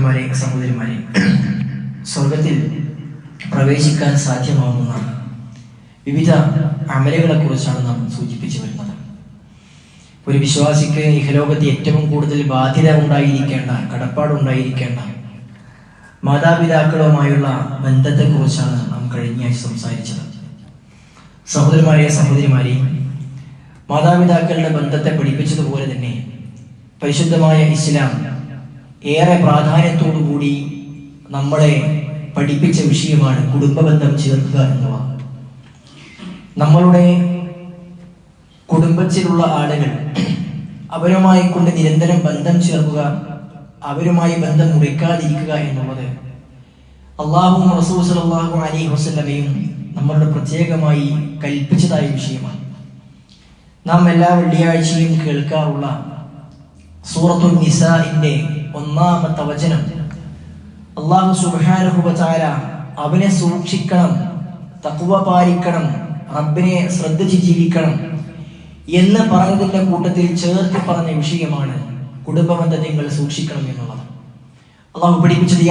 സഹോദരന്മാരെ സഹോദരിമാരെ സ്വർഗത്തിൽ പ്രവേശിക്കാൻ സാധ്യമാവുന്ന വിവിധ അമലുകളെ കുറിച്ചാണ് നാം സൂചിപ്പിച്ചു വരുന്നത്. ഒരു വിശ്വാസിക്ക് ഇഹലോകത്ത് ഏറ്റവും കൂടുതൽ ബാധ്യത ഉണ്ടായിരിക്കേണ്ട കടപ്പാടുണ്ടായിരിക്കേണ്ട മാതാപിതാക്കളുമായുള്ള ബന്ധത്തെക്കുറിച്ചാണ് നാം കഴിഞ്ഞ ആഴ്ച സംസാരിച്ചത്. സഹോദരന്മാരെ സഹോദരിമാരെ മാതാപിതാക്കളുടെ ബന്ധത്തെ പഠിപ്പിച്ചതുപോലെ തന്നെ പരിശുദ്ധമായ ഇസ്ലാം ഏറെ പ്രാധാന്യത്തോടു കൂടി നമ്മളെ പഠിപ്പിച്ച വിഷയമാണ് കുടുംബബന്ധം ചേർക്കുക എന്നുള്ളത് നമ്മളുടെ കുടുംബത്തിലുള്ള ആളുകൾ അവരുമായി കൊണ്ട് നിരന്തരം ബന്ധം ചേർക്കുക അവരുമായി ബന്ധം മുറിക്കാതിരിക്കുക എന്നുള്ളത് അള്ളാഹു റസൂൽ അള്ളാഹു അലി വസ്ലമയും നമ്മളുടെ പ്രത്യേകമായി കൽപ്പിച്ചതായ വിഷയമാണ്. നാം എല്ലാ വെള്ളിയാഴ്ചയും കേൾക്കാറുള്ള സൂറത്തുൽ നിസാഇന്റെ ഒന്നാമത്തെ വചനം. അള്ളാഹു വതആല അവനെ സൂക്ഷിക്കണം തക്കുവ പാലിക്കണം റബ്ബിനെ ശ്രദ്ധിച്ച് ജീവിക്കണം എന്ന് പറഞ്ഞതിന്റെ കൂട്ടത്തിൽ ചേർത്ത് പറഞ്ഞ വിഷയമാണ് കുടുംബബന്ധം നിങ്ങൾ സൂക്ഷിക്കണം എന്നുള്ളത്. അള്ളാഹു പഠിപ്പിച്ചത്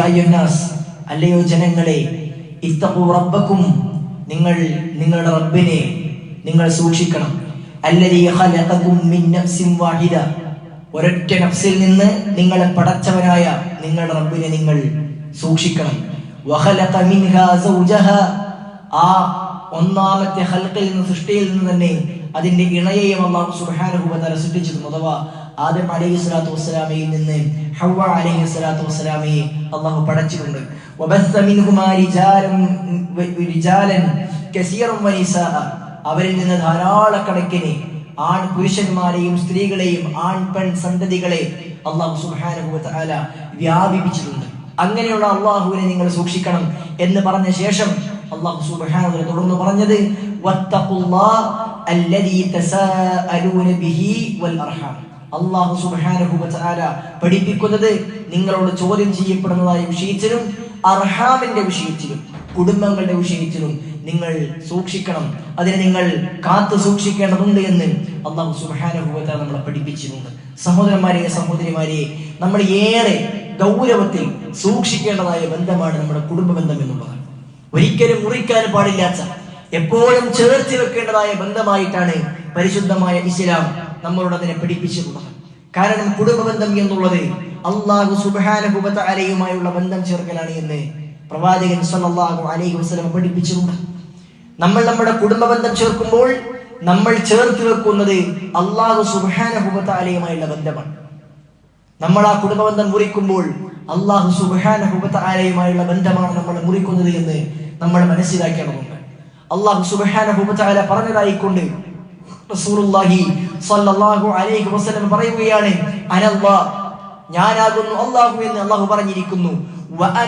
അല്ലയോ ജനങ്ങളെ ഇത്തഖു റബ്ബക്കും നിങ്ങൾ നിങ്ങളുടെ റബ്ബിനെ നിങ്ങൾ സൂക്ഷിക്കണം. ഖലഖകും മിൻ നഫ്സിൻ വാഹിദ. ഒരൊറ്റ നഫ്സിൽ നിന്ന് നിങ്ങളെ പടച്ചവനായ നിങ്ങളുടെ റബ്ബിനെ നിങ്ങൾ സൂക്ഷിക്കണം. ആ ഒന്നാമത്തെ ഹൽക്കിൽ നിന്ന് സൃഷ്ടിയിൽ നിന്ന് തന്നെ അതിന്റെ ഇണയെയും അള്ളാഹു സുബ്ഹാനഹു വതആല സൃഷ്ടിച്ചിരുന്നു. അഥവാ ആദം അലൈഹി സ്വലാത്തു വസ്സലാമയിൽ നിന്ന് ഹവ്വ അലൈഹി സ്വലാത്തു വസ്സലാമയെ അള്ളാഹു പടച്ചിട്ടുണ്ട്. അവരിൽ നിന്ന് ധാരാളക്കണക്കിന് ആൺ പുരുഷന്മാരെയും സ്ത്രീകളെയും ആൺ പെൺ സന്തതികളെ അള്ളാഹു സുബ്ഹാനഹു വതആല വ്യാപിപ്പിച്ചിട്ടുണ്ട്. അങ്ങനെയുള്ള അള്ളാഹുവിനെ നിങ്ങൾ സൂക്ഷിക്കണം എന്ന് പറഞ്ഞ ശേഷം അള്ളാഹു വതആല തുടർന്ന് പറഞ്ഞത് അള്ളാഹു വതആല പഠിപ്പിക്കുന്നത് നിങ്ങളോട് ചോദ്യം ചെയ്യപ്പെടുന്നതായ വിഷയത്തിലും അർഹാമിന്റെ വിഷയത്തിലും കുടുംബങ്ങളുടെ വിഷയത്തിലും നിങ്ങൾ സൂക്ഷിക്കണം. അതിനെ നിങ്ങൾ കാത്തു സൂക്ഷിക്കേണ്ടതുണ്ട് എന്ന് അള്ളാഹു സുബ്ഹാനഹു വതആല നമ്മളെ പഠിപ്പിച്ചിട്ടുണ്ട്. സഹോദരന്മാരെ സഹോദരിമാരെ നമ്മൾ ഏറെ ഗൗരവത്തിൽ സൂക്ഷിക്കേണ്ടതായ ബന്ധമാണ് നമ്മുടെ കുടുംബ ബന്ധം എന്നുള്ളത് ഒരിക്കലും മുറിക്കാൻ പാടില്ലാത്ത എപ്പോഴും ചേർത്തി വെക്കേണ്ടതായ ബന്ധമായിട്ടാണ് പരിശുദ്ധമായ ഇസ്ലാം നമ്മളോട് അതിനെ പഠിപ്പിച്ചിട്ടുള്ളത്. കാരണം കുടുംബ ബന്ധം എന്നുള്ളത് അള്ളാഹു സുബാനഹുബത്ത അലയുമായുള്ള ബന്ധം ചേർക്കലാണ് എന്ന് പ്രവാചകൻ സല്ലല്ലാഹു അലൈഹി വസല്ലം പഠിപ്പിച്ചിട്ടുണ്ട്. നമ്മൾ നമ്മുടെ കുടുംബ ബന്ധം ചേർക്കുമ്പോൾ നമ്മൾ ചേർത്ത് വെക്കുന്നത് അള്ളാഹു സുബാനഹുബത്താലയുമായുള്ള ബന്ധമാണ്. നമ്മൾ ആ കുടുംബ കുടുംബബന്ധം മുറിക്കുമ്പോൾ അള്ളാഹു സുബാനഹുബത്താലയുമായുള്ള ബന്ധമാണ് നമ്മൾ മുറിക്കുന്നത് എന്ന് നമ്മൾ മനസ്സിലാക്കേണ്ടതുണ്ട്. അള്ളാഹു സുബാനഹുബത്താല പറഞ്ഞതായിക്കൊണ്ട് റസൂലുള്ളാഹി സല്ലല്ലാഹു അലൈഹി വസല്ലം പറയുകയാണ് അനല്ലാ ഞാനാകുന്നു അള്ളാഹു എന്ന് അള്ളാഹു പറഞ്ഞിരിക്കുന്നു.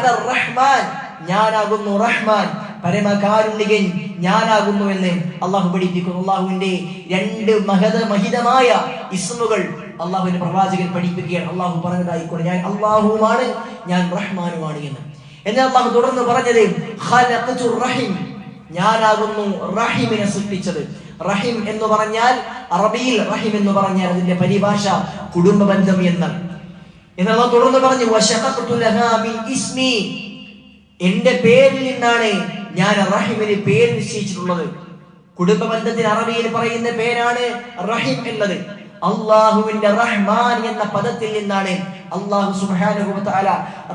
റഹ്മാൻ ഞാനാകുന്നു റഹ്മാൻ. പരമകാരുണികൻ ഞാനാകുന്നു എന്ന് അള്ളാഹു പഠിപ്പിക്കുന്നു. അള്ളാഹുവിന്റെ രണ്ട് മഹത മഹിതമായ ഇസ്മുകൾ അള്ളാഹുവിന്റെ പ്രവാചകൻ പഠിപ്പിക്കുകയാണ്. അള്ളാഹു പറഞ്ഞതായിക്കൊണ്ട് ഞാൻ അള്ളാഹുവാണ് ഞാൻ റഹ്മാനുമാണ് എന്ന്. എന്നാൽ അള്ളാഹു തുടർന്ന് പറഞ്ഞത് റഹിം ഞാനാകുന്നു റഹിമിനെ സൃഷ്ടിച്ചത്. റഹിം എന്ന് പറഞ്ഞാൽ അറബിയിൽ റഹിം എന്ന് പറഞ്ഞാൽ അതിന്റെ പരിഭാഷ കുടുംബ ബന്ധം എന്നാണ് എന്നാൽ അള്ളാഹു തുടർന്ന് പറഞ്ഞു ഇസ്മി. എന്റെ പേരിൽ നിന്നാണ് ഞാൻ റഹിമിന് പേര് നിശ്ചയിച്ചിട്ടുള്ളത്. കുടുംബ ബന്ധത്തിന് അറബിയിൽ പറയുന്ന പേരാണ് റഹിം എന്നത്. അള്ളാഹുവിന്റെ റഹ്മാൻ എന്ന പദത്തിൽ നിന്നാണ് അള്ളാഹു സുബ്ഹാനഹു വതആല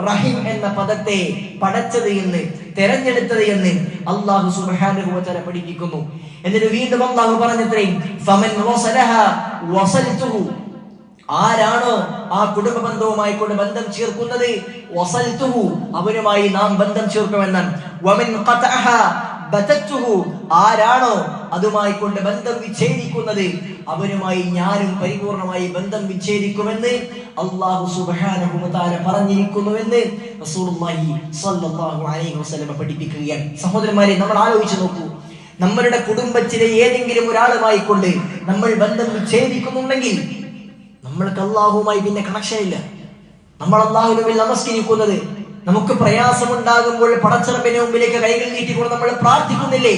റഹിം എന്ന പദത്തെ പടച്ചത് എന്ന് തെരഞ്ഞെടുത്തത് എന്ന് അള്ളാഹു സുബ്ഹാനഹു വതആല പഠിപ്പിക്കുന്നു. എന്നിട്ട് വീണ്ടും അള്ളാഹു പറഞ്ഞത്രയും ആരാണോ ആ കുടുംബ ബന്ധവുമായി കൊണ്ട് ബന്ധം ചേർക്കുന്നത്? അവനുമായി നാം ബന്ധം ചേർക്കുമെന്നാണ് ആരാണോ അതുമായി കൊണ്ട് ബന്ധം വിച്ഛേദിക്കുന്നത്? അവനുമായി ഞാനും പരിപൂർണമായി ബന്ധം വിച്ഛേദിക്കുമെന്ന് അള്ളാഹു പറഞ്ഞിരിക്കുന്നുവെന്ന് പഠിപ്പിക്കുകയാണ്. സഹോദരന്മാരെ നമ്മൾ ആലോചിച്ചു നോക്കൂ. നമ്മളുടെ കുടുംബത്തിലെ ഏതെങ്കിലും ഒരാളുമായി കൊണ്ട് നമ്മൾ ബന്ധം വിച്ഛേദിക്കുന്നുണ്ടെങ്കിൽ നമ്മൾക്ക് അള്ളാഹുമായി പിന്നെ കണക്ഷൻ ഇല്ല. നമ്മൾ അള്ളാഹുവിന് മുമ്പിൽ നമസ്കരിക്കുന്നത്. നമുക്ക് പ്രയാസമുണ്ടാകുമ്പോൾ പടച്ചറപ്പിന്റെ മുമ്പിലേക്ക് കൈകൾ നീട്ടിക്കൊണ്ട് നമ്മൾ പ്രാർത്ഥിക്കുന്നില്ലേ?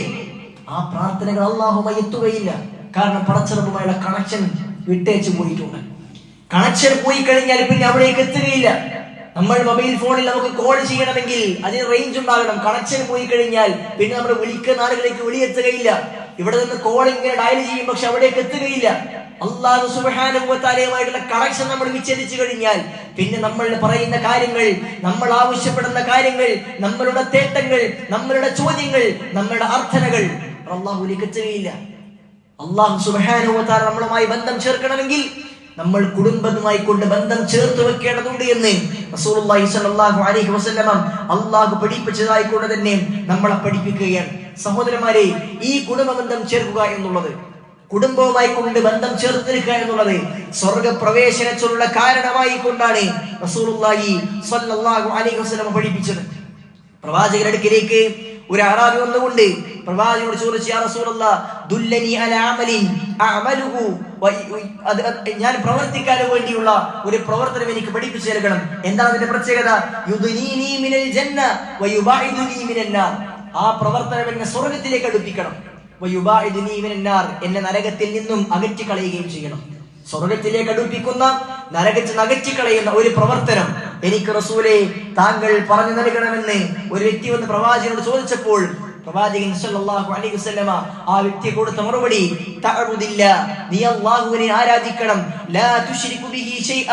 ആ പ്രാർത്ഥനകൾ അള്ളാഹുമായി എത്തുകയില്ല. കാരണം പടച്ചറപ്പുമായുള്ള കണക്ഷൻ വിട്ടേച്ച് പോയിട്ടുണ്ട്. കണക്ഷൻ പോയി കഴിഞ്ഞാൽ പിന്നെ അവിടേക്ക് എത്തുകയില്ല. നമ്മൾ മൊബൈൽ ഫോണിൽ നമുക്ക് കോൾ ചെയ്യണമെങ്കിൽ അതിന് റേഞ്ച് ഉണ്ടാകണം. കണക്ഷൻ പോയി കഴിഞ്ഞാൽ പിന്നെ നമ്മൾ വിളിക്കുന്ന ആളുകളിലേക്ക് വിളിയെത്തുകയില്ല. ഇവിടെ നിന്ന് കോൾ ഇങ്ങനെ ഡയൽ ചെയ്യും പക്ഷെ അവിടേക്ക് എത്തുകയില്ല. അള്ളാഹു സുബാനുഭവത്താലയുമായിട്ടുള്ള കണക്ഷൻ നമ്മൾ വിച്ഛേദിച്ചു കഴിഞ്ഞാൽ പിന്നെ നമ്മൾ പറയുന്ന കാര്യങ്ങൾ നമ്മൾ ആവശ്യപ്പെടുന്ന കാര്യങ്ങൾ നമ്മളുടെ തേട്ടങ്ങൾ നമ്മളുടെ ചോദ്യങ്ങൾ നമ്മളുടെ അർത്ഥനകൾ അള്ളാഹു ലിഖിച്ചുകയില്ല അള്ളാഹു സുബാനുഭവത്താല നമ്മളുമായി ബന്ധം ചേർക്കണമെങ്കിൽ നമ്മൾ കുടുംബവുമായി കൊണ്ട് ബന്ധം ചേർത്ത് വെക്കേണ്ടതുണ്ട് എന്ന് റസൂലുള്ളാഹി അലൈഹി അള്ളാഹു പഠിപ്പിച്ചതായി കൊണ്ട് തന്നെ നമ്മളെ പഠിപ്പിക്കുകയാണ്. സഹോദരന്മാരെ ഈ കുടുംബ ബന്ധം ചേർക്കുക എന്നുള്ളത് കുടുംബവുമായി കൊണ്ട് ബന്ധം ചേർത്തിരിക്കുക എന്നുള്ളത് സ്വർഗപ്രവേശനത്തിനുള്ള കാരണമായി കൊണ്ടാണ് റസൂലുള്ളാഹി സ്വല്ലല്ലാഹു അലൈഹി പഠിപ്പിച്ചത്. പ്രവാചകരുടെ അടുക്കിലേക്ക് ഒരു അറാബി വന്നുകൊണ്ട് പ്രവാചകനോട് ചോദിച്ചു ഞാൻ പ്രവർത്തിക്കാൻ വേണ്ടിയുള്ള ഒരു പ്രവർത്തനം എനിക്ക് പഠിപ്പിച്ചു നൽകണം. എന്താണ് അതിന്റെ പ്രത്യേകത? യുദ്നീനി ആ പ്രവർത്തനം എന്നെ സ്വർഗത്തിലേക്ക് അടുപ്പിക്കണം. എന്നെ നരകത്തിൽ നിന്നും അകറ്റി കളയുകയും ചെയ്യണം. സ്വർഗത്തിലേക്ക് അടുപ്പിക്കുന്ന നരകത്തിൽ അകറ്റി കളയുന്ന ഒരു പ്രവർത്തനം എനിക്ക് റസൂലെ താങ്കൾ പറഞ്ഞു നൽകണമെന്ന് ഒരു വ്യക്തി വന്ന് പ്രവാചകനോട് ചോദിച്ചപ്പോൾ പ്രവാചകൻ സല്ലല്ലാഹു അലൈഹി വസല്ലമ ആ വ്യക്തി കൊടുത്ത മറുപടി തഅബുദില്ല നീ അല്ലാഹുവിനെ ആരാധിക്കണം. ലാ തുശ്രികു ബിഹി ഷൈഅ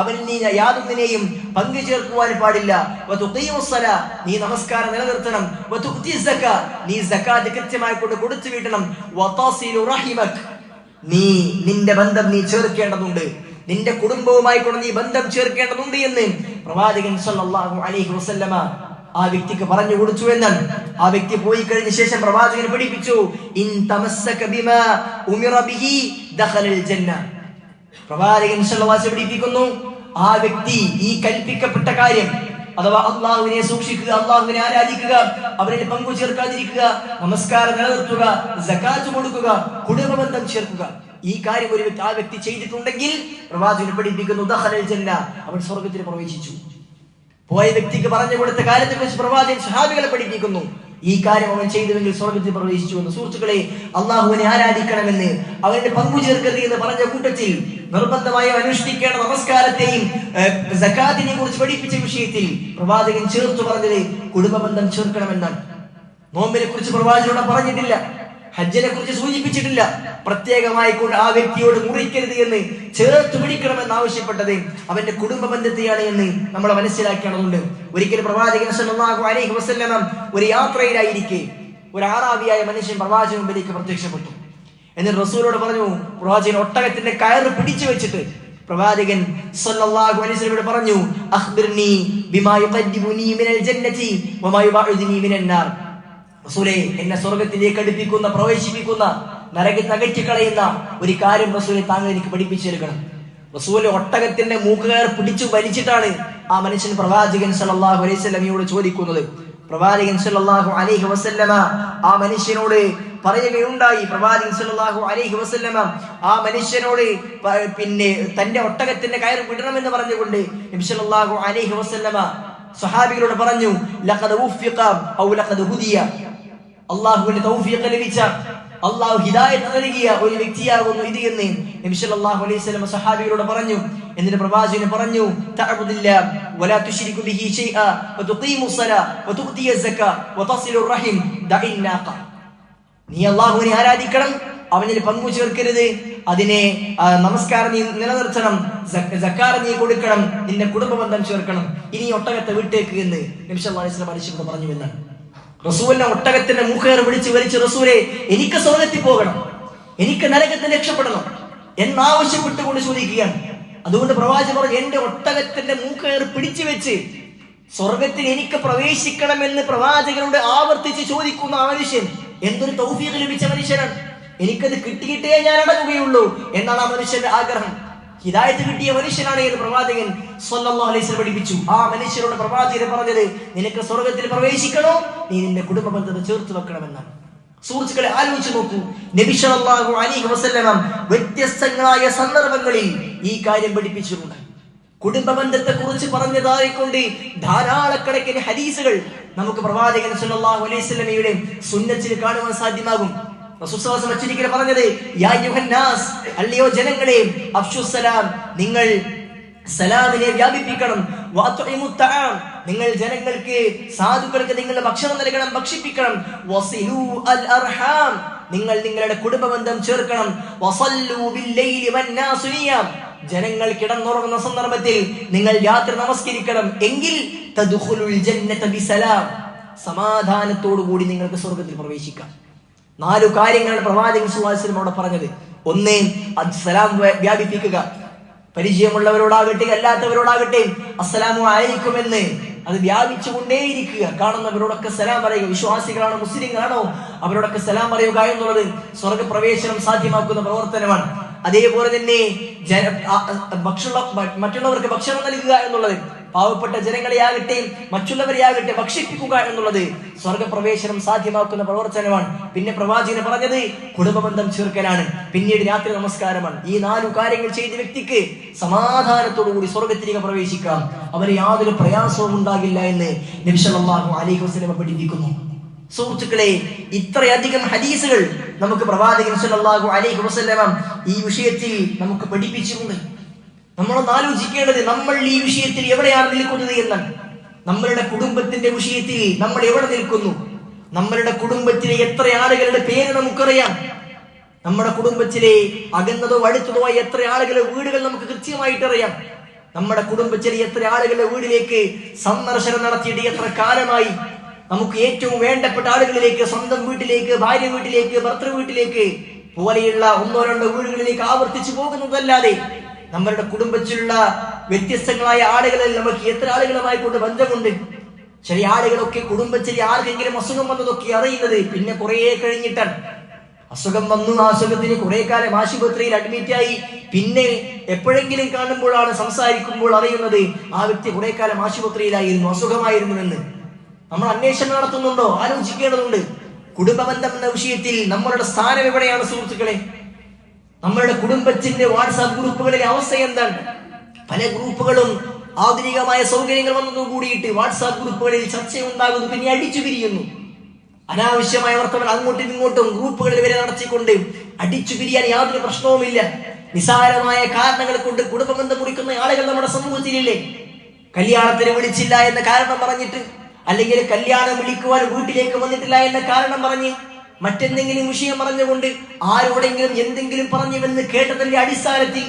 അവനിൽ നീ യാതൊന്നിനെയും പങ്കു ചേർക്കുവാൻ പാടില്ല. വതുഖീമുസ്സല നീ നമസ്കാരം നിലനിർത്തണം. വതുഖ്തി സക നീ സകാത്ത് കൃത്യമായി കൊണ്ട് കൊടുത്തു വീട്ടണം വതസിലു റഹിമക്. നീ നിന്റെ ബന്ധം നീ ചേർക്കേണ്ടതുണ്ട്. നിന്റെ കുടുംബവുമായി കൊണ്ട് നീ ബന്ധം ചേർക്കേണ്ടതുണ്ട് എന്ന് പ്രവാചകൻ സല്ലല്ലാഹു അലൈഹി വസല്ലമ ആ വ്യക്തിക്ക് പറഞ്ഞു കൊടുത്തു എന്നാണ് ആ വ്യക്തി പോയി കഴിഞ്ഞ ശേഷം പ്രവാചകൻ പഠിപ്പിച്ചു. ഇൻ പ്രവാചകൻ പഠിപ്പിക്കുന്നു ആ വ്യക്തി ഈ കൽപ്പിക്കപ്പെട്ട കാര്യം. അഥവാ അള്ളാഹുവിനെ സൂക്ഷിക്കുക അള്ളാഹുവിനെ ആരാധിക്കുക അവരിൽ പങ്കു ചേർക്കാതിരിക്കുക നമസ്കാരം നിലനിർത്തുക സക്കാത്ത് കൊടുക്കുക കുടുംബബന്ധം ചേർക്കുക. ഈ കാര്യം ഒരു വ്യക്തി ആ വ്യക്തി ചെയ്തിട്ടുണ്ടെങ്കിൽ പ്രവാചകൻ പഠിപ്പിക്കുന്നു അവൻ സ്വർഗത്തിൽ പ്രവേശിച്ചു. പോയ വ്യക്തിക്ക് പറഞ്ഞു കൊടുത്ത കാര്യത്തെ കുറിച്ച് പ്രവാചകൻ സഹാബികളെ പഠിപ്പിക്കുന്നു. ഈ കാര്യം അവൻ ചെയ്തുവെങ്കിൽ സ്വർഗത്തിൽ പ്രവേശിച്ചു എന്ന്. സുഹൃത്തുക്കളെ അള്ളാഹുവിനെ ആരാധിക്കണമെന്ന് അവരുടെ പങ്കു ചേർക്കരുത് എന്ന് പറഞ്ഞ കൂട്ടത്തിൽ നിർബന്ധമായി അനുഷ്ഠിക്കേണ്ട നമസ്കാരത്തെയും സക്കാത്തിനെ കുറിച്ച് പഠിപ്പിച്ച വിഷയത്തിൽ പ്രവാചകൻ ചേർത്ത് പറഞ്ഞത് കുടുംബബന്ധം ചേർക്കണമെന്നാണ്. നോമ്പിനെ കുറിച്ച് പ്രവാചകനോട് പറഞ്ഞിട്ടില്ല. ഹജ്ജിനെ കുറിച്ച് സൂചിപ്പിച്ചിട്ടില്ല. പ്രത്യേകമായി കൊണ്ട് ആ വ്യക്തിയോട് മുറിക്കരുത് എന്ന് ചേർത്ത് പിടിക്കണമെന്ന് ആവശ്യപ്പെട്ടത് അവന്റെ കുടുംബ ബന്ധത്തെയാണ് എന്ന് നമ്മൾ മനസ്സിലാക്കേണ്ടതുണ്ട്. ഒരിക്കൽ പ്രവാചകൻ അലൈഹി വസല്ലം ഒരു യാത്രയിലായിരിക്കെ ഒരു ആറാവിയായ മനുഷ്യൻ പ്രവാചകൻ മുമ്പിലേക്ക് പ്രത്യക്ഷപ്പെട്ടു. എന്നിട്ട് റസൂലോട് പറഞ്ഞു പ്രവാചകൻ ഒട്ടകത്തിന്റെ കയറ് പിടിച്ചു വെച്ചിട്ട് പ്രവാചകൻ സല്ലല്ലാഹു അലൈഹി പറഞ്ഞു ബിമാ മിനൽ ജന്നതി വമാ റസൂലെ എന്നെ സ്വർഗത്തിലേക്ക് അടുപ്പിക്കുന്ന പ്രവേശിപ്പിക്കുന്ന നരകി അകറ്റി കളയുന്ന ഒരു കാര്യം റസൂലെ താങ്കൾ എനിക്ക് പഠിപ്പിച്ചു തരുകണം റസൂലെ ഒട്ടകത്തിന്റെ മൂക്കുകയർ പിടിച്ചു വലിച്ചിട്ടാണ് ആ മനുഷ്യൻ പ്രവാചകൻ സല്ലല്ലാഹു അലൈഹി ചോദിക്കുന്നത്. പ്രവാചകൻ സല്ലല്ലാഹു അലൈഹി വസല്ലമ ആ മനുഷ്യനോട് പറയുകയുണ്ടായി. പ്രവാചകൻ സല്ലല്ലാഹു അലൈഹി വസല്ലമ ആ മനുഷ്യനോട് പിന്നെ തന്റെ ഒട്ടകത്തിന്റെ കയർ വിടണമെന്ന് പറഞ്ഞുകൊണ്ട് അലൈഹി വസല്ലമ സഹാബികളോട് പറഞ്ഞു ഔ ഹുദിയ. അള്ളാഹുവിന്റെ തൗഫീഖ് ലഭിച്ച അള്ളാഹു ഹിദായത്ത് നൽകിയ ഒരു വ്യക്തിയാകുന്നു ഇത് എന്ന് നബിസ് അള്ളാഹു അലൈഹി വസല്ലം സഹാബികളോട് പറഞ്ഞു. എന്നിട്ട് പ്രവാചകന് പറഞ്ഞു സ്വലാ നീ അള്ളാഹുവിനെ ആരാധിക്കണം അവനിൽ പങ്കു ചേർക്കരുത്. അതിനെ നമസ്കാരം നീ നിലനിർത്തണം ജക്കാർ നീ കൊടുക്കണം നിന്റെ കുടുംബ ബന്ധം ചേർക്കണം. ഇനി ഒട്ടകത്തെ വിട്ടേക്ക് എന്ന് നിമിഷം മനസ്സിലെ അലൈഹി പറഞ്ഞു എന്നാണ്. റസൂലിനെ ഒട്ടകത്തിന്റെ മൂക്കേർ വിളിച്ച് വലിച്ച് റസൂലെ എനിക്ക് സ്വർഗത്തിൽ പോകണം. എനിക്ക് നരകത്തിൽ രക്ഷപ്പെടണം എന്നാവശ്യപ്പെട്ടുകൊണ്ട് ചോദിക്കുകയാണ്. അതുകൊണ്ട് പ്രവാചകൻ പറഞ്ഞു എന്റെ ഒട്ടകത്തിന്റെ മൂക്കേർ പിടിച്ചു വെച്ച് സ്വർഗത്തിൽ എനിക്ക് പ്രവേശിക്കണമെന്ന് പ്രവാചകനോട് ആവർത്തിച്ച് ചോദിക്കുന്ന ആ മനുഷ്യൻ എന്തൊരു തൗഫീഖ് ലഭിച്ച മനുഷ്യനാണ്. എനിക്കത് കിട്ടിയിട്ടേ ഞാൻ അടങ്ങുകയുള്ളൂ എന്നാണ് ആ മനുഷ്യന്റെ ആഗ്രഹം. ഹിദായത്ത് കിട്ടിയ മനുഷ്യനാണ് എന്ന് പ്രവാചകൻ സല്ലല്ലാഹു അലൈഹി വസല്ലം പഠിപ്പിച്ചു. ആ മനുഷ്യരോട് പ്രവാചകൻ പറഞ്ഞത് നിനക്ക് സ്വർഗത്തിൽ പ്രവേശിക്കണോ? നീ നിന്റെ കുടുംബ ബന്ധത്തെ ചേർത്ത് വെക്കണമെന്നാണ്. സുഹൃത്തുക്കളെ ആലോചിച്ചു നോക്കൂ. നബി സല്ലല്ലാഹു അലൈഹി വസല്ലം വ്യത്യസ്തങ്ങളായ സന്ദർഭങ്ങളിൽ ഈ കാര്യം പഠിപ്പിച്ചിട്ടുണ്ട്. കുടുംബ ബന്ധത്തെ കുറിച്ച് പറഞ്ഞതായിക്കൊണ്ട് ധാരാളക്കണക്കിന് ഹദീസുകൾ നമുക്ക് പ്രവാചകൻ സല്ലല്ലാഹു അലൈഹി വസല്ലമയുടെ സുന്നത്തിൽ കാണുവാൻ സാധ്യമാകും. പറഞ്ഞത് അല്ലയോ ജനങ്ങളെ നിങ്ങൾ സലാമിനെ വ്യാപിപ്പിക്കണം. നിങ്ങൾ ജനങ്ങൾക്ക് സാധുക്കൾക്ക് നിങ്ങൾ ഭക്ഷണം നൽകണം ഭക്ഷിപ്പിക്കണം നിങ്ങൾ നിങ്ങളുടെ കുടുംബ ബന്ധം ചേർക്കണം. ജനങ്ങൾ കിടന്നുറങ്ങുന്ന സന്ദർഭത്തിൽ നിങ്ങൾ രാത്രി നമസ്കരിക്കണം എങ്കിൽ സമാധാനത്തോടു കൂടി നിങ്ങൾക്ക് സ്വർഗത്തിൽ പ്രവേശിക്കാം നാലു കാര്യങ്ങൾ പ്രവാചകൻ സുഹാസിനും അവിടെ പറഞ്ഞത്. ഒന്ന് അത് സലാം വ്യാപിപ്പിക്കുക. പരിചയമുള്ളവരോടാകട്ടെ അല്ലാത്തവരോടാകട്ടെ അസ്സലാമു അലൈക്കും എന്ന് അത് വ്യാപിച്ചു കൊണ്ടേയിരിക്കുക കാണുന്നവരോടൊക്കെ സലാം പറയുക. വിശ്വാസികളാണോ മുസ്ലിങ്ങളാണോ അവരോടൊക്കെ സലാം പറയുക എന്നുള്ളത് സ്വർഗപ്രവേശനം സാധ്യമാക്കുന്ന പ്രവർത്തനമാണ്. അതേപോലെ തന്നെ ജന ഭക്ഷണ മറ്റുള്ളവർക്ക് ഭക്ഷണം നൽകുക എന്നുള്ളത് പാവപ്പെട്ട ജനങ്ങളെയാകട്ടെ മറ്റുള്ളവരെയാകട്ടെ ഭക്ഷിപ്പിക്കുക എന്നുള്ളത് സ്വർഗപ്രവേശനം സാധ്യമാക്കുന്ന പ്രവർത്തനമാണ്. പിന്നെ പ്രവാചകന് പറഞ്ഞത് കുടുംബബന്ധം ചേർക്കലാണ് പിന്നീട് രാത്രി നമസ്കാരമാണ്. ഈ നാലു കാര്യങ്ങൾ ചെയ്ത വ്യക്തിക്ക് സമാധാനത്തോടുകൂടി സ്വർഗത്തിലേക്ക് പ്രവേശിക്കാം. അവന് യാതൊരു പ്രയാസവും ഉണ്ടാകില്ല എന്ന് നബിസല്ലാഹു അലൈഹി വസ്ലമ പഠിപ്പിക്കുന്നു. സുഹൃത്തുക്കളെ ഇത്രയധികം ഹദീസുകൾ നമുക്ക് പ്രവാചകൻ സല്ലല്ലാഹു അലൈഹി വസല്ലം ഈ വിഷയത്തിൽ നമുക്ക് പഠിപ്പിച്ചിട്ടുണ്ട്. നമ്മളൊന്ന് ആലോചിക്കേണ്ടത് നമ്മൾ ഈ വിഷയത്തിൽ എവിടെയാണ് നിൽക്കുന്നത് എന്ന്. നമ്മളുടെ കുടുംബത്തിന്റെ വിഷയത്തിൽ നമ്മൾ എവിടെ നിൽക്കുന്നു? നമ്മളുടെ കുടുംബത്തിലെ എത്ര ആളുകളുടെ പേര് നമുക്കറിയാം. നമ്മുടെ കുടുംബത്തിലെ അകന്നതോ അടുത്തതോ എത്ര ആളുകളുടെ വീടുകൾ നമുക്ക് കൃത്യമായിട്ട് അറിയാം. നമ്മുടെ കുടുംബത്തിലെ എത്ര ആളുകളുടെ വീടിലേക്ക് സന്ദർശനം നടത്തിയിട്ട് എത്ര കാലമായി. നമുക്ക് ഏറ്റവും വേണ്ടപ്പെട്ട ആളുകളിലേക്ക് സ്വന്തം വീട്ടിലേക്ക് ഭാര്യ വീട്ടിലേക്ക് ഭർത്തൃ വീട്ടിലേക്ക് പോലെയുള്ള ഒന്നോ രണ്ടോ വീടുകളിലേക്ക് ആവർത്തിച്ചു പോകുന്നതല്ലാതെ നമ്മളുടെ കുടുംബത്തിലുള്ള വ്യത്യസ്തങ്ങളായ ആളുകളിൽ നമുക്ക് എത്ര ആളുകളുമായി കൊണ്ട് ബന്ധമുണ്ട്? ചില ആളുകളൊക്കെ കുടുംബത്തിൽ ആർക്കെങ്കിലും അസുഖം വന്നതൊക്കെ അറിയുന്നത് പിന്നെ കുറേ കഴിഞ്ഞിട്ടാണ്. അസുഖം വന്നു അസുഖത്തിന് കുറെ കാലം ആശുപത്രിയിൽ അഡ്മിറ്റ് ആയി. പിന്നെ എപ്പോഴെങ്കിലും കാണുമ്പോഴാണ് സംസാരിക്കുമ്പോൾ അറിയുന്നത് ആ വ്യക്തി കുറെ കാലം ആശുപത്രിയിലായിരുന്നു അസുഖമായിരുന്നു എന്ന്. നമ്മൾ അന്വേഷണം നടത്തുന്നുണ്ടോ? ആലോചിക്കേണ്ടതുണ്ട്. കുടുംബബന്ധം എന്ന വിഷയത്തിൽ നമ്മളുടെ സ്ഥാനം എവിടെയാണ് സുഹൃത്തുക്കളെ? നമ്മളുടെ കുടുംബത്തിന്റെ വാട്സാപ്പ് ഗ്രൂപ്പുകളിലെ അവസ്ഥ എന്താണ്? പല ഗ്രൂപ്പുകളും ആധുനികമായ സൗകര്യങ്ങൾ വന്നതും കൂടിയിട്ട് വാട്സാപ്പ് ഗ്രൂപ്പുകളിൽ ചർച്ചയുണ്ടാകുന്നു പിന്നെ അടിച്ചു പിരിയുന്നു. അനാവശ്യമായ വർത്തമാനം അങ്ങോട്ടും ഇങ്ങോട്ടും ഗ്രൂപ്പുകളിൽ വരെ നടത്തിക്കൊണ്ട് അടിച്ചു പിരിയാൻ യാതൊരു പ്രശ്നവുമില്ല. നിസാരമായ കാരണങ്ങൾ കൊണ്ട് കുടുംബബന്ധം മുറിക്കുന്ന ആളുകൾ നമ്മുടെ സമൂഹത്തിലില്ലേ? കല്യാണത്തിന് വിളിച്ചില്ല എന്ന കാരണം പറഞ്ഞിട്ട് അല്ലെങ്കിൽ കല്യാണം വിളിക്കുവാൻ വീട്ടിലേക്ക് വന്നിട്ടില്ല എന്ന കാരണം പറഞ്ഞ് മറ്റെന്തെങ്കിലും വിഷയം പറഞ്ഞുകൊണ്ട് ആരോടെങ്കിലും എന്തെങ്കിലും പറഞ്ഞുവെന്ന് കേട്ടതിന്റെ അടിസ്ഥാനത്തിൽ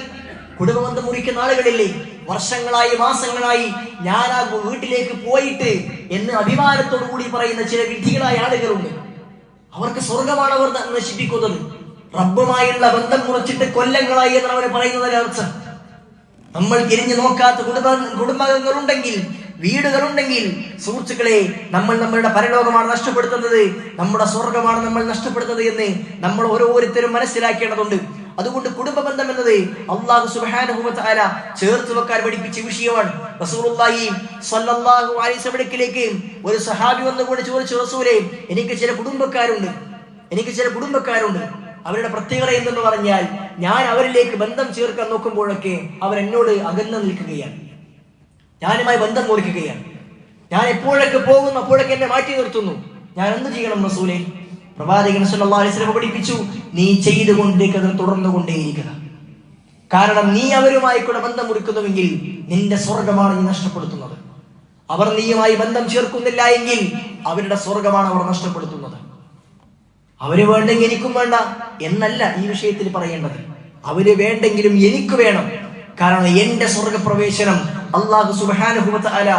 കുടുംബബന്ധം മുറിക്കുന്ന ആളുകളില്ലേ? വർഷങ്ങളായി മാസങ്ങളായി ഞാൻ ആ വീട്ടിലേക്ക് പോയിട്ട് എന്ന് അഭിമാനത്തോടു കൂടി പറയുന്ന ചില വിധികളായ ആളുകളുണ്ട്. അവർക്ക് സ്വർഗമാണ് അവർ നശിപ്പിക്കുന്നത്. റബ്ബുമായുള്ള ബന്ധം മുറിച്ചിട്ട് കൊല്ലങ്ങളായി എന്നാണ് അവർ പറയുന്നതിന്റെ അർത്ഥം നമ്മൾ തിരിഞ്ഞു നോക്കാത്ത കുടുംബ കുടുംബങ്ങളുണ്ടെങ്കിൽ വീടുകളുണ്ടെങ്കിൽ സുഹൃത്തുക്കളെ നമ്മൾ നമ്മളുടെ പരലോകമാണ് നഷ്ടപ്പെടുത്തുന്നത്. നമ്മുടെ സ്വർഗമാണ് നമ്മൾ നഷ്ടപ്പെടുത്തുന്നത് എന്ന് നമ്മൾ ഓരോരുത്തരും മനസ്സിലാക്കേണ്ടതുണ്ട്. അതുകൊണ്ട് കുടുംബ ബന്ധം എന്നത് അള്ളാഹു തആല ചേർത്ത് വെക്കാൻ പഠിപ്പിച്ച വിഷയമാണ്. റസൂലുള്ളാഹി സ്വല്ലല്ലാഹു അലൈഹി വസല്ലമയിലേക്ക് ഒരു സഹാബി വന്നുകൊണ്ട് ചോദിച്ചു റസൂലെ എനിക്ക് ചില കുടുംബക്കാരുണ്ട്. എനിക്ക് ചില കുടുംബക്കാരുണ്ട്. അവരുടെ പ്രത്യേകത എന്തെന്ന് പറഞ്ഞാൽ ഞാൻ അവരിലേക്ക് ബന്ധം ചേർക്കാൻ നോക്കുമ്പോഴൊക്കെ അവർ എന്നോട് അകന്നു നിൽക്കുകയാണ്. ഞാനുമായി ബന്ധം മുറിക്കുകയാണ് ഞാൻ എപ്പോഴൊക്കെ പോകുന്നു അപ്പോഴൊക്കെ എന്നെ മാറ്റി നിർത്തുന്നു. ഞാൻ എന്ത് ചെയ്യണം റസൂലെ? പ്രവാചകൻ സല്ലല്ലാഹു അലൈഹി വസല്ലം പഠിപ്പിച്ചു നീ ചെയ്തുകൊണ്ടിരിക്കുന്നത് തുടർന്നു കൊണ്ടേയിരിക്കുക. കാരണം നീ അവരുമായി കൂടെ ബന്ധം മുറിക്കുന്നുവെങ്കിൽ നിന്റെ സ്വർഗമാണ് നീ നഷ്ടപ്പെടുത്തുന്നത്. അവർ നീയുമായി ബന്ധം ചേർക്കുന്നില്ല എങ്കിൽ അവരുടെ സ്വർഗമാണ് അവർ നഷ്ടപ്പെടുത്തുന്നത്. അവർ വേണ്ടെങ്കിൽ എനിക്കും വേണ്ട എന്നല്ല ഈ വിഷയത്തിൽ പറയേണ്ടത്. അവർ വേണ്ടെങ്കിലും എനിക്ക് വേണം. കാരണം എന്റെ സ്വർഗപ്രവേശനം അള്ളാഹു സുബാനുഭവ അല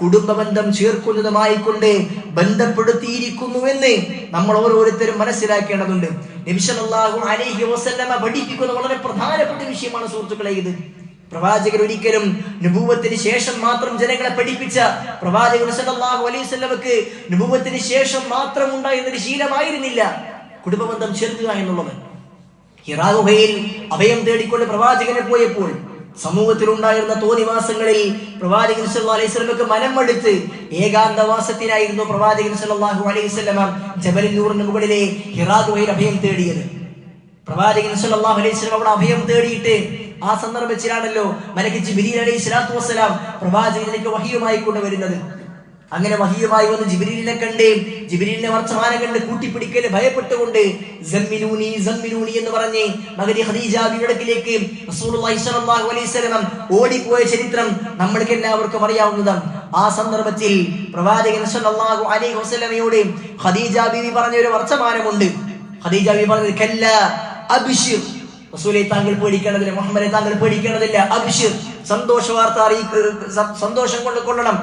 കുടുംബ ബന്ധം ചേർക്കുന്നതുമായി കൊണ്ട് ബന്ധപ്പെടുത്തിയിരിക്കുന്നുവെന്ന് നമ്മൾ ഓരോരുത്തരും മനസ്സിലാക്കേണ്ടതുണ്ട്. നബിസല്ലാഹു അലൈഹി വസല്ലമ പഠിപ്പിക്കുന്ന വളരെ പ്രധാനപ്പെട്ട വിഷയമാണ് സുഹൃത്തുക്കളെ ഇത്. പ്രവാചകർ ഒരിക്കലും നുപൂവത്തിന് ശേഷം മാത്രം ജനങ്ങളെ പഠിപ്പിച്ച പ്രവാചകൻ സല്ലല്ലാഹു അലൈഹി വസല്ലമക്ക് നുപൂവത്തിന് ശേഷം മാത്രം ഉണ്ടായിരുന്ന ഒരു ശീലമായിരുന്നില്ല. കുടുംബബന്ധം ചേർക്കുക എന്നുള്ളത്. ഹിറാഗുഹയിൽ അഭയം തേടിക്കൊണ്ട് പ്രവാചകനെ പോയപ്പോൾ സമൂഹത്തിൽ ഉണ്ടായിരുന്ന തോന്നിവാസങ്ങളിൽ പ്രവാചകൻ വസല്ലമക്ക് മനം മടുത്ത് ഏകാന്തവാസത്തിനായിരുന്നു പ്രവാചകൻ സല്ലല്ലാഹു അലൈഹി വസല്ലമ ജബലിൻ നൂറിന് മുകളിലെ ഹിറാ ഗുഹയിൽ അഭയം തേടിയത്. പ്രവാചകൻ സല്ലല്ലാഹു അലൈഹി വസല്ലം അവിടെ അഭയം തേടിയിട്ട് ആ സന്ദർഭത്തിലാണല്ലോ മലക്ക് ജിബ്രീൽ അലൈഹി സ്വലാത്തു വസ്സലാം പ്രവാചകനിലേക്ക് വഹിയുമായി കൊണ്ടുവരുന്നത്. അങ്ങനെ വഹിയുമായി വന്ന് ജിബിരിലിനെ കണ്ട് ജിബിരിലിനെ വർത്തമാനം കണ്ട് കൂട്ടിപ്പിടിക്കൽ ഭയപ്പെട്ടുകൊണ്ട് ജമ്മിനൂനി ജമ്മിനൂനി എന്ന് പറഞ്ഞ് മകരി വസല്ലം ഓടിപ്പോയ ചരിത്രം നമ്മൾക്ക് എല്ലാവർക്കും അറിയാവുന്നതാണ്. ആ സന്ദർഭത്തിൽ പ്രവാചകൻ സ്വല്ലല്ലാഹു അലൈഹി വസല്ലമയോട് ഖദീജ ബീവി പറഞ്ഞ ഒരു വർത്തമാനമുണ്ട്. ഖദീജ ബീവി പറഞ്ഞത് കല്ല അബ്ശിർ റസൂലേ താങ്കൾ പേടിക്കേണ്ടതില്ല മുഹമ്മദെ താങ്കൾ പേടിക്കേണ്ടതില്ല അബ്ശിർ സന്തോഷ വാർത്ത അറിയിക്ക സന്തോഷം കൊണ്ട് കൊള്ളണം.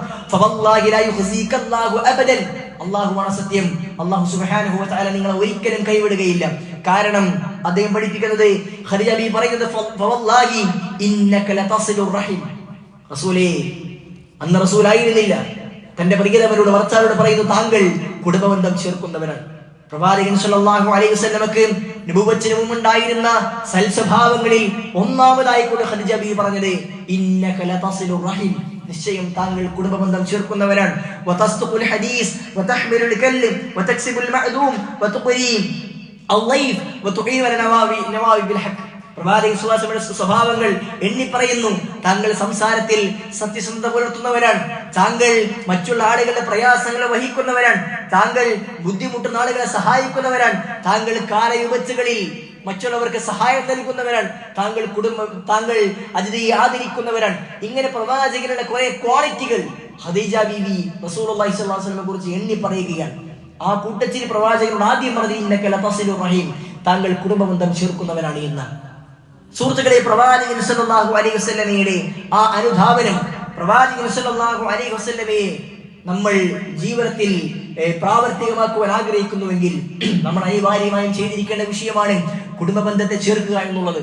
അല്ലാഹുവാണ് സത്യം. അല്ലാഹു സുബ്ഹാനഹു വ നിങ്ങളെ ഒരിക്കലും കൈവിടുകയില്ല. കാരണം അദ്ദേഹം പഠിപ്പിക്കുന്നത് ഖദീജ ബി പറയുന്നത് റസൂലേ അന്ന് റസൂലായിരുന്നില്ല തന്റെ പ്രിയതമരോട് ഭർത്താവോട് പറയുന്നു താങ്കൾ കുടുംബബന്ധം ചേർക്കുന്നവരാണ്. പ്രവാചകൻ സല്ലല്ലാഹു അലൈഹി വസല്ലമക്ക് നബുവത്തിന് മുമ്പുണ്ടായിരുന്ന സൽസ്വഭാവങ്ങളിൽ ഒന്നാമതായി കൊണ്ട് ഖദീജ ബി പറഞ്ഞത് ഇന്നക ലതസിലുർ റഹിം. നിശ്ചയം താങ്കൾ കുടുംബബന്ധം ചേർക്കുന്നവരാണ്. വതസ്തുഖുൽ ഹദീസ് വതഹ്മിലുൽ കല്ല് വതക്സിബുൽ മഅദൂം വതുഖരീം അൽ ലൈഫ് വല നവാവി നവാവി ബിൽ ഹഖ്. പ്രവാചക സുഹാസയുടെ സ്വഭാവങ്ങൾ എണ്ണി പറയുന്നു താങ്കൾ സംസാരത്തിൽ സത്യസന്ധത പുലർത്തുന്നവരാണ്. താങ്കൾ മറ്റുള്ള ആളുകളുടെ പ്രയാസങ്ങളെ വഹിക്കുന്നവരാണ്. താങ്കൾ ബുദ്ധിമുട്ടുന്ന ആളുകളെ സഹായിക്കുന്നവരാണ്. താങ്കൾ കാലയുപച്ചുകളിൽ മറ്റുള്ളവർക്ക് സഹായം നൽകുന്നവരാണ്. താങ്കൾ കുടുംബം താങ്കൾ അതിഥിയെ ആദരിക്കുന്നവരാണ്. ഇങ്ങനെ പ്രവാചകരുടെ കുറെ ക്വാളിറ്റികൾ ഹദീജ ബീവി അലൈഹി വസല്ലമയെ കുറിച്ച് എണ്ണി പറയുകയാണ് ആ കൂട്ടത്തിൽ പ്രവാചകനോട് ആദ്യം പറഞ്ഞു ഇന്നക്കെ ലതസിലുർ റഹീം. താങ്കൾ കുടുംബബന്ധം ചേർക്കുന്നവരാണ് എന്ന്. സുഹൃത്തുക്കളെ പ്രവാചകൻ സല്ലല്ലാഹു അലൈഹി വസല്ലമയുടെ ആ അനുധാവനം പ്രവാചകൻ സല്ലല്ലാഹു അലൈഹി വസല്ലമയെ നമ്മൾ ജീവിതത്തിൽ പ്രാവർത്തികമാക്കുവാൻ ആഗ്രഹിക്കുന്നുവെങ്കിൽ നമ്മൾ അനിവാര്യമായും ചെയ്തിരിക്കേണ്ട വിഷയമാണ് കുടുംബ ബന്ധത്തെ ചേർക്കുക എന്നുള്ളത്.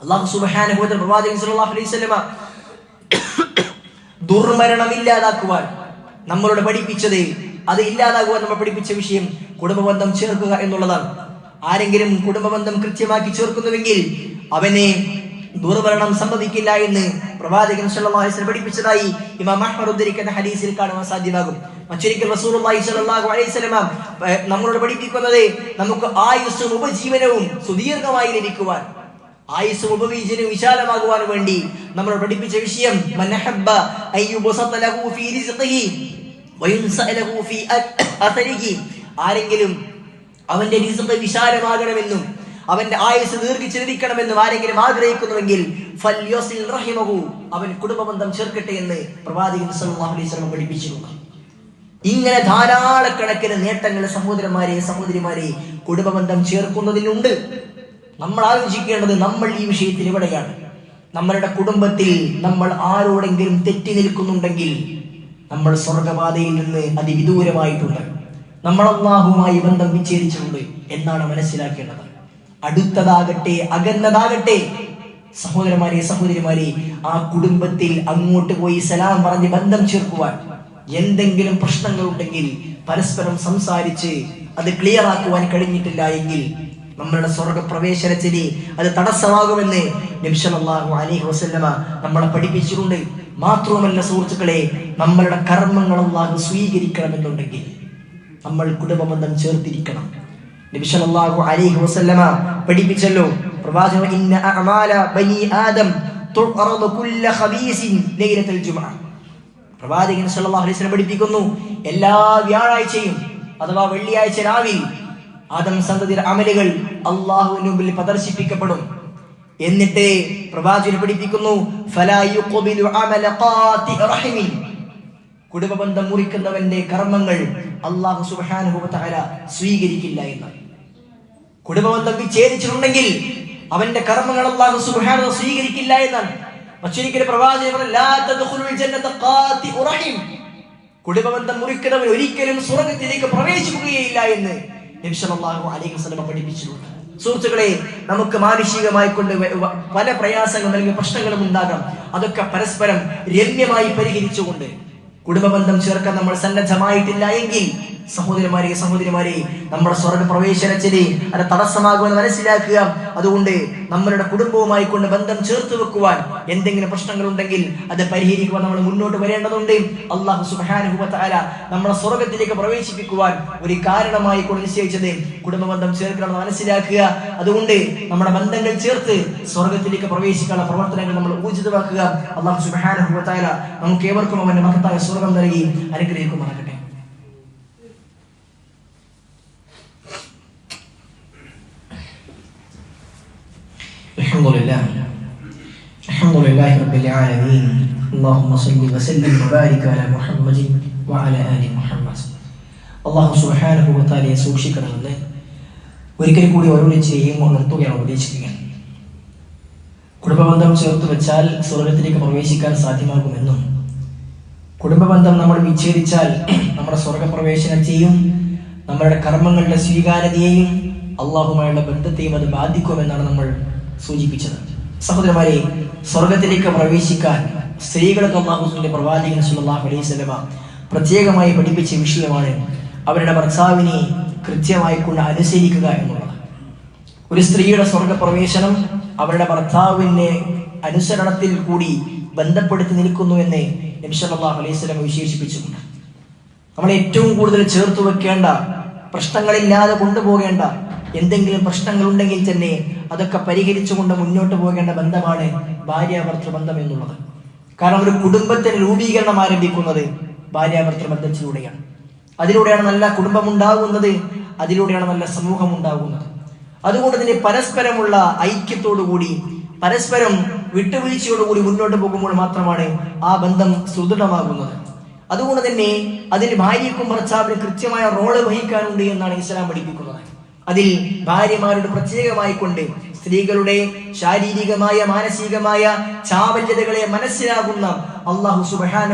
അള്ളാഹു തആല പ്രവാചകൻ സല്ലല്ലാഹു അലൈഹി വസല്ലമ ദുർമരണം ഇല്ലാതാക്കുവാൻ നമ്മളോട് പഠിപ്പിച്ചത് അത് ഇല്ലാതാകുവാൻ നമ്മൾ പഠിപ്പിച്ച വിഷയം കുടുംബബന്ധം ചേർക്കുക എന്നുള്ളതാണ്. ആരെങ്കിലും കുടുംബബന്ധം കൃത്യമാക്കി ചേർക്കുന്നുവെങ്കിൽ അവനെ ദുർഭരണം സംഭവിക്കില്ല എന്ന് പ്രവാചകൻ പഠിപ്പിച്ചതായി ഇമാം അഹ്മദ് ഉദ്ധരിക്കുന്ന ഹദീസിൽ കാണുവാൻ സാധ്യമാകും. മറ്റൊരിക്കൽ റസൂലുള്ളാഹി സ്വല്ലല്ലാഹു അലൈഹി വസല്ലം നമ്മളോട് പഠിപ്പിക്കുന്നത് നമുക്ക് ആയുസ്സും ഉപജീവനവും സുദീർഘമായി ലഭിക്കുവാൻ ആയുസ്സും ഉപവീജനും വിശാലമാകുവാൻ വേണ്ടി നമ്മൾ പഠിപ്പിച്ച വിഷയം മനഹബ്ബ ഫീ റിസ്ഖിഹി ഫീ ആരെങ്കിലും അവന്റെ രീസുകൾ വിശാലമാകണമെന്നും അവന്റെ ആയുസ് ദീർഘിച്ചിരിക്കണമെന്നും ആരെങ്കിലും ആഗ്രഹിക്കുന്നുവെങ്കിൽ അവൻ കുടുംബബന്ധം ചേർക്കട്ടെ എന്ന് പ്രവാചകൻ സല്ലല്ലാഹു അലൈഹി വസല്ലം പഠിപ്പിച്ചിട്ടുണ്ട് ഇങ്ങനെ ധാരാളക്കണക്കിന് നേട്ടങ്ങൾ സഹോദരന്മാരെ സഹോദരിമാരെ കുടുംബബന്ധം ചേർക്കുന്നതിനുണ്ട്. നമ്മൾ ആലോചിക്കേണ്ടത് നമ്മൾ ഈ വിഷയത്തിൽ ഇവിടെയാണ്. നമ്മളുടെ കുടുംബത്തിൽ നമ്മൾ ആരോടെങ്കിലും തെറ്റി നിൽക്കുന്നുണ്ടെങ്കിൽ നമ്മൾ സ്വർഗപാതയിൽ നിന്ന് അതിവിദൂരമായിട്ടുണ്ട്. നമ്മൾ അള്ളാഹുമായി ബന്ധം വിച്ഛേദിച്ചിട്ടുണ്ട് എന്നാണ് മനസ്സിലാക്കേണ്ടത്. അടുത്തതാകട്ടെ അകന്നതാകട്ടെ. സഹോദരന്മാരെ സഹോദരിമാരെ ആ കുടുംബത്തിൽ അങ്ങോട്ട് പോയി സലാം പറഞ്ഞ് ബന്ധം ചേർക്കുവാൻ എന്തെങ്കിലും പ്രശ്നങ്ങൾ ഉണ്ടെങ്കിൽ പരസ്പരം സംസാരിച്ച് അത് ക്ലിയർ ആക്കുവാൻ കഴിഞ്ഞിട്ടില്ല എങ്കിൽ നമ്മളുടെ സ്വർഗ പ്രവേശനത്തിന് അത് തടസ്സമാകുമെന്ന് നബിസല്ലാഹു അലൈഹി വസല്ലമ നമ്മളെ പഠിപ്പിച്ചിട്ടുണ്ട്. മാത്രവുമല്ല സുഹൃത്തുക്കളെ നമ്മളുടെ കർമ്മങ്ങൾ അള്ളാഹു സ്വീകരിക്കണമെന്നുണ്ടെങ്കിൽ നമ്മൾ കുടുംബബന്ധം ചേർത്തിരിക്കണം. നബി അലൈഹി വസല്ലമ പഠിപ്പിച്ചല്ലോ പ്രവാചകൻ ഇന്ന അഅമാല ബനി ആദം തുഅറദു കുല്ല ഖബീസിൻ ലൈലത്തുൽ ജുമുഅ പ്രവാചകൻ സല്ലല്ലാഹു അലൈഹി വസല്ലം പഠിപ്പിക്കുന്നു എല്ലാ വ്യാഴാഴ്ചയും അഥവാ വെള്ളിയാഴ്ച രാവിൽ ആദം സന്തതിയുടെ അമലുകൾ അള്ളാഹുവിന് മുമ്പിൽ പ്രദർശിപ്പിക്കപ്പെടും. എന്നിട്ട് പ്രവാചകൻ പഠിപ്പിക്കുന്നു ഫലാ യുഖ്ബിലു അമല ഖാതി റഹിമിൻ. കുടുംബബന്ധം മുറിക്കുന്നവന്റെ കർമ്മങ്ങൾ അള്ളാഹു തആല സ്വീകരിക്കില്ല എന്ന്. കുടുംബബന്ധം വിച്ഛേദിച്ചിട്ടുണ്ടെങ്കിൽ അവന്റെ കർമ്മങ്ങൾ അള്ളാഹു സുബാന സ്വീകരിക്കില്ല എന്നാണ്. മറ്റൊരിക്കൽ പ്രവാചകൻ. കുടുംബബന്ധം മുറിക്കുന്നവൻ ഒരിക്കലും സ്വർഗത്തിലേക്ക് പ്രവേശിക്കുകയില്ല എന്ന് നബി സല്ലല്ലാഹു അലൈഹി വസല്ലം പഠിപ്പിച്ചിട്ടുണ്ട്. സുഹൃത്തുക്കളെ നമുക്ക് മാനുഷികമായി കൊണ്ട് പല പ്രയാസങ്ങളും അല്ലെങ്കിൽ പ്രശ്നങ്ങളും ഉണ്ടാകാം. അതൊക്കെ പരസ്പരം രമ്യമായി പരിഹരിച്ചുകൊണ്ട് കുടുംബബന്ധം ചേർക്കാൻ നമ്മൾ സന്നദ്ധമായിട്ടില്ല എങ്കിൽ സഹോദരന്മാരെ സഹോദരിമാരെ നമ്മുടെ സ്വർഗ പ്രവേശനത്തിന് അത് തടസ്സമാകുമെന്ന് മനസ്സിലാക്കുക. അതുകൊണ്ട് നമ്മളുടെ കുടുംബവുമായി കൊണ്ട് ബന്ധം ചേർത്ത് വെക്കുവാൻ എന്തെങ്കിലും പ്രശ്നങ്ങൾ ഉണ്ടെങ്കിൽ അത് പരിഹരിക്കുവാൻ നമ്മൾ മുന്നോട്ട് വരേണ്ടതുണ്ട്. അള്ളാഹു സുബാനുഭവത്താല നമ്മളെ സ്വർഗത്തിലേക്ക് പ്രവേശിപ്പിക്കുവാൻ ഒരു കാരണമായി കൊണ്ട് നിശ്ചയിച്ചത് കുടുംബബന്ധം ചേർക്കണമെന്ന് മനസ്സിലാക്കുക. അതുകൊണ്ട് നമ്മുടെ ബന്ധങ്ങൾ ചേർത്ത് സ്വർഗത്തിലേക്ക് പ്രവേശിക്കാനുള്ള പ്രവർത്തനങ്ങൾ നമ്മൾ ഊർജിതമാക്കുക. അള്ളാഹു സുബാനുഭവത്താല നമുക്ക് ഏവർക്കും അവന്റെ മഹത്തായ സ്വർഗം നൽകി അനുഗ്രഹിക്കുമാറാകട്ടെ الحمد لله الحمد لله رب العالمين اللهم صل وسلم وبارك على محمد وعلى آل محمد അള്ളാഹു സുബാനുഭവത്താലെ സൂക്ഷിക്കണമെന്ന് ഒരിക്കൽ കൂടി ഓരോരുത്തർ ചെയ്യുമ്പോൾ നിർത്തുകയാണ് ഉപദേശിക്കുകയാണ് കുടുംബബന്ധം ചേർത്ത് വെച്ചാൽ സ്വർഗത്തിലേക്ക് പ്രവേശിക്കാൻ സാധ്യമാകുമെന്നും കുടുംബബന്ധം നമ്മൾ വിച്ഛേദിച്ചാൽ നമ്മുടെ സ്വർഗപ്രവേശനത്തെയും നമ്മളുടെ കർമ്മങ്ങളുടെ സ്വീകാര്യതയെയും അള്ളാഹുമായുള്ള ബന്ധത്തെയും അത് ബാധിക്കുമെന്നാണ് നമ്മൾ സൂചിപ്പിച്ചത്. സഹോദരന്മാരെ സ്വർഗത്തിലേക്ക് പ്രവേശിക്കാൻ സ്ത്രീകൾക്ക് അള്ളാഹുസിന്റെ പ്രവാചകൻ സുല്ലാഹു അലൈഹി സ്വലമ പ്രത്യേകമായി പഠിപ്പിച്ച വിഷയമാണ് അവരുടെ ഭർത്താവിനെ കൃത്യമായി കൊണ്ട് അനുസരിക്കുക എന്നുള്ളത്. ഒരു സ്ത്രീയുടെ സ്വർഗപ്രവേശനം അവരുടെ ഭർത്താവിനെ അനുസരണത്തിൽ കൂടി ബന്ധപ്പെടുത്തി നിൽക്കുന്നു എന്ന് നബി സല്ലല്ലാഹു അലൈഹി സ്വലം വിശേഷിപ്പിച്ചിട്ടുണ്ട്. നമ്മൾ ഏറ്റവും കൂടുതൽ ചേർത്ത് വെക്കേണ്ട പ്രശ്നങ്ങളില്ലാതെ കൊണ്ടുപോകേണ്ട എന്തെങ്കിലും പ്രശ്നങ്ങൾ ഉണ്ടെങ്കിൽ തന്നെ അതൊക്കെ പരിഹരിച്ചുകൊണ്ട് മുന്നോട്ട് പോകേണ്ട ബന്ധമാണ് ഭാര്യാഭർത്തൃ ബന്ധം എന്നുള്ളത്. കാരണം ഒരു കുടുംബത്തിന് രൂപീകരണം ആരംഭിക്കുന്നത് ഭാര്യാഭർത്തൃ ബന്ധത്തിലൂടെയാണ്. അതിലൂടെയാണ് നല്ല കുടുംബം ഉണ്ടാകുന്നത് അതിലൂടെയാണ് നല്ല സമൂഹം ഉണ്ടാകുന്നത് അതുകൊണ്ട് തന്നെ പരസ്പരമുള്ള ഐക്യത്തോടുകൂടി പരസ്പരം വിട്ടുവീഴ്ചയോടുകൂടി മുന്നോട്ട് പോകുമ്പോൾ മാത്രമാണ് ആ ബന്ധം സുദൃഢമാകുന്നത്. അതുകൊണ്ട് തന്നെ അതിന് ഭാര്യയ്ക്കും ഭർത്താവിന് കൃത്യമായ റോൾ വഹിക്കാനുണ്ട് എന്നാണ് ഇസ്ലാം പഠിപ്പിക്കുന്നത്. അതിൽ ഭാര്യമാരുടെ പ്രത്യേകമായി കൊണ്ട് സ്ത്രീകളുടെ ശാരീരികമായ മാനസികമായ ചാവല്യതകളെ മനസ്സിലാകുന്ന അള്ളാഹു സുബാന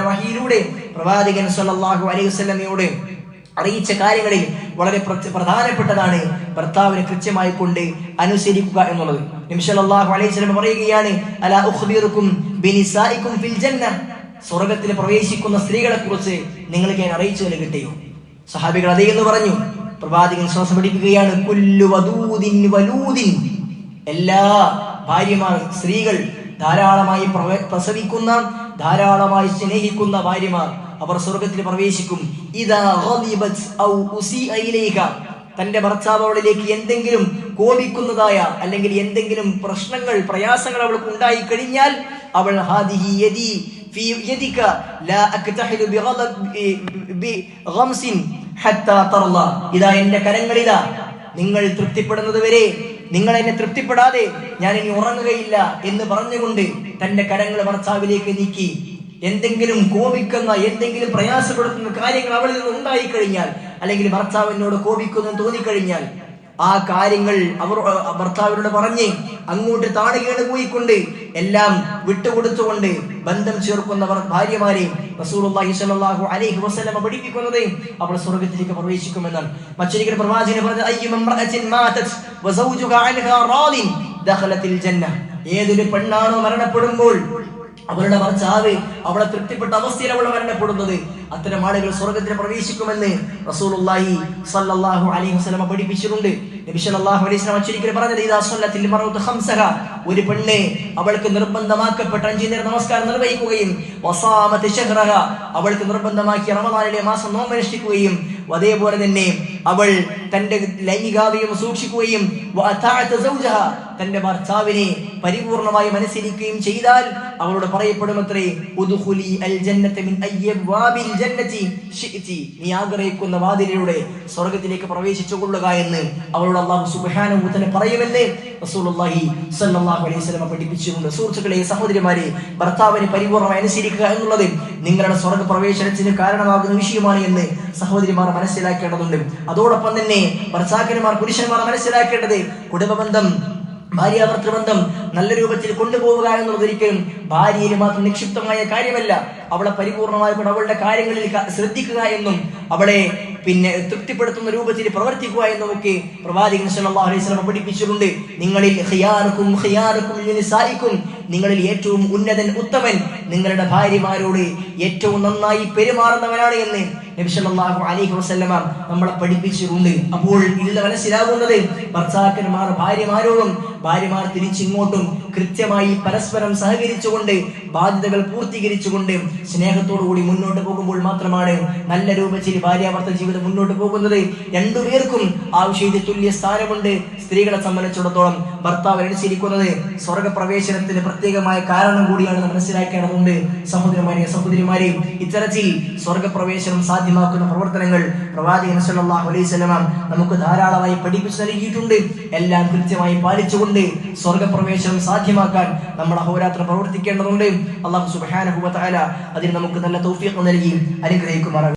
വഹിയിലൂടെ പ്രവാചകൻ സല്ലല്ലാഹു അലൈഹി വസ്ലമയോട് അറിയിച്ച കാര്യങ്ങളിൽ വളരെ പ്ര- പ്രധാനപ്പെട്ടതാണ് ഭർത്താവിനെ കൃത്യമായി കൊണ്ട് അനുസരിക്കുക എന്നുള്ളത്. നിമിഷല്ലാഹു അലൈഹി സ്വലം പറയുകയാണ് അലാ ഉഖ്ബിറുക്കും ബിനിസായിക്കും ഫിൽ ജന്ന സ്വർഗത്തിൽ പ്രവേശിക്കുന്ന സ്ത്രീകളെ കുറിച്ച് നിങ്ങൾക്ക് ഞാൻ അറിയിച്ചു കിട്ടിയോ? സഹാബികൾ അതേ എന്ന് പറഞ്ഞു. പ്രവാചകൻ ശ്വാസം പഠിപ്പിക്കുകയാണ് കുല്ലു വദൂദിൻ വലൂദിൻ. എല്ലാ ഭാര്യമാർ സ്ത്രീകൾ ധാരാളമായി പ്രസവിക്കുന്ന ധാരാളമായി സ്നേഹിക്കുന്ന ഭാര്യമാർ അവർ സ്വർഗത്തിൽ പ്രവേശിക്കും. തന്റെ ഭർത്താവ് അവളിലേക്ക് എന്തെങ്കിലും കോപിക്കുന്നതായ അല്ലെങ്കിൽ എന്തെങ്കിലും പ്രശ്നങ്ങൾ പ്രയാസങ്ങൾ അവൾക്ക് ഉണ്ടായി കഴിഞ്ഞാൽ അവൾ ഹാദിഹി യദി എന്റെ കരങ്ങളിലാ. നിങ്ങൾ തൃപ്തിപ്പെടുന്നത് വരെ നിങ്ങൾ എന്നെ തൃപ്തിപ്പെടാതെ ഞാൻ ഇനി ഉറങ്ങുകയില്ല എന്ന് പറഞ്ഞുകൊണ്ട് തന്റെ കരങ്ങൾ ഭർത്താവിലേക്ക് നീക്കി. എന്തെങ്കിലും കോപിക്കുന്ന എന്തെങ്കിലും പ്രയാസപ്പെടുത്തുന്ന കാര്യങ്ങൾ അവളിൽ നിന്ന് ഉണ്ടായി കഴിഞ്ഞാൽ അല്ലെങ്കിൽ ഭർത്താവ് എന്നോട് കോപിക്കുന്നു തോന്നിക്കഴിഞ്ഞാൽ ആ കാര്യങ്ങൾ അവർ ഭർത്താവിനോട് പറഞ്ഞ് അങ്ങോട്ട് താണുകേട് പോയിക്കൊണ്ട് എല്ലാം വിട്ടുകൊടുത്തുകൊണ്ട് ബന്ധം ചേർക്കുന്നവർ ഭാര്യമാരെ റസൂലുള്ളാഹി സ്വല്ലല്ലാഹു അലൈഹി വസല്ലം പഠിപ്പിക്കുന്നത് അവൾ സ്വർഗത്തിലേക്ക് പ്രവേശിക്കുമെന്നാണ്. മറ്റൊരിക്കൽ പ്രവാചകൻ പറഞ്ഞത് അയ്യം മാതത് റാദിൻ ദഖലത്തിൽ ജന്ന ഏതൊരു പെണ്ണാണോ മരണപ്പെടുമ്പോൾ അവളുടെ ഭർത്താവ് അവളെ തൃപ്തിപ്പെട്ട അവസ്ഥയിൽ അവൾ മരണപ്പെടുന്നത്. അത്തരം ആളുകൾ സ്വർഗത്തിൽ പ്രവേശിക്കുമെന്ന് റസൂലുള്ളാഹി സല്ലല്ലാഹു അലൈഹി വസല്ലമ പഠിപ്പിച്ചിട്ടുണ്ട്. നബി സല്ലല്ലാഹു അലൈഹി വസല്ലമ ഒരിക്കൽ പറഞ്ഞത് ഇദാ സല്ലത്തിൽ മറഉത്ത് ഖംസഹ. ഒരു പെണ്ണ് അവൾക്ക് നിർബന്ധമാക്കപ്പെട്ട അഞ്ച് നേരം നമസ്കാരം നിർവഹിക്കുകയും വസാമത്ത് ശഹ്റഹ. അവൾക്ക് നിർബന്ധമാക്കി റമദാനിലെ മാസം നോമ്പനുഷ്ഠിക്കുകയും അതേപോലെ തന്നെ അവൾ തന്റെ ലൈംഗികാവയം സൂക്ഷിക്കുകയും തന്റെ ഭർത്താവിനെ പരിപൂർണമായി മനസ്സിലിക്കുകയും ചെയ്താൽ അവളോട് പറയപ്പെടുമത്രേ നീ വാതിലിലൂടെ സ്വർഗത്തിലേക്ക് പ്രവേശിച്ചു കൊള്ളുക എന്ന് അവളോട് വ തആല പറയുമെന്ന് അലൈഹി പഠിപ്പിച്ചിട്ടുണ്ട്. സുഹൃത്തുക്കളെ സഹോദരിമാരെ ഭർത്താവിനെ പരിപൂർണമായി അനുസരിക്കുക എന്നുള്ളത് നിങ്ങളുടെ സ്വർഗ പ്രവേശനത്തിന് കാരണമാകുന്ന വിഷയമാണ് എന്ന് സഹോദരിമാർ മനസ്സിലാക്കേണ്ടതുണ്ട്. അതോടൊപ്പം തന്നെ ഭർത്താക്കന്മാർ പുരുഷന്മാർ മനസ്സിലാക്കേണ്ടത് കുടുംബബന്ധം ഭാര്യാഭർത്തൃബന്ധം നല്ല രൂപത്തിൽ കൊണ്ടുപോവുക എന്നുള്ളത് ഒരിക്കലും ഭാര്യയിൽ മാത്രം നിക്ഷിപ്തമായ കാര്യമല്ല. അവളെ പരിപൂർണമായി കൊണ്ട് അവളുടെ കാര്യങ്ങളിൽ ശ്രദ്ധിക്കുക എന്നും അവളെ പിന്നെ തൃപ്തിപ്പെടുത്തുന്ന രൂപത്തിൽ പ്രവർത്തിക്കുക എന്നുമൊക്കെ പ്രവാചകൻ സല്ലല്ലാഹു അലൈഹി പഠിപ്പിച്ചിട്ടുണ്ട്. നിങ്ങളിൽ ഖിയാറുക്കും ഖിയാറുക്കും സാധിക്കും നിങ്ങളിൽ ഏറ്റവും ഉന്നതൻ ഉത്തമൻ നിങ്ങളുടെ ഭാര്യമാരോട് ഏറ്റവും നന്നായി പെരുമാറുന്നവനാണ് എന്ന് നബി സല്ലല്ലാഹു അലൈഹി വസല്ലമ നമ്മളെ പഠിപ്പിച്ചിട്ടുണ്ട്. അപ്പോൾ ഇതിൽ മനസ്സിലാകുന്നത് ഭർത്താക്കന്മാർ ഭാര്യമാരോടും ഭാര്യമാർ തിരിച്ചിങ്ങോട്ടും mundo കൃത്യമായി പരസ്പരം സഹകരിച്ചുകൊണ്ട് ബാധ്യതകൾ പൂർത്തീകരിച്ചുകൊണ്ട് സ്നേഹത്തോടുകൂടി മുന്നോട്ട് പോകുമ്പോൾ മാത്രമാണ് നല്ല രൂപത്തിൽ ഭാര്യാഭർത്ത ജീവിതം മുന്നോട്ട് പോകുന്നത്. രണ്ടുപേർക്കും ആ വിഷയത്തിൽ തുല്യ സ്ഥാനമുണ്ട്. സ്ത്രീകളെ സംബന്ധിച്ചിടത്തോളം ഭർത്താവ് അനുസരിക്കുന്നത് സ്വർഗപ്രവേശനത്തിന് പ്രത്യേകമായ കാരണം കൂടിയാണ് മനസ്സിലാക്കേണ്ടതുണ്ട്. സഹോദരന്മാരെ സഹോദരിമാരെയും ഇത്തരത്തിൽ സ്വർഗപ്രവേശനം സാധ്യമാക്കുന്ന പ്രവർത്തനങ്ങൾ പ്രവാചകൻ സല്ലല്ലാഹു അലൈഹി നമുക്ക് ധാരാളമായി പഠിപ്പിച്ചു നൽകിയിട്ടുണ്ട്. എല്ലാം കൃത്യമായി പാലിച്ചുകൊണ്ട് സ്വർഗപ്രവേശനം സാധ്യമാക്കാൻ നമ്മൾ അഹോരാത്രം പ്രവർത്തിക്കേണ്ടതുണ്ട്. അള്ളാഹു സുബ്ഹാനഹു വ അതിന് നമുക്ക് നല്ല തൗഫീഖ് നൽകി അനുഗ്രഹിക്കുമാറാകട്ടെ.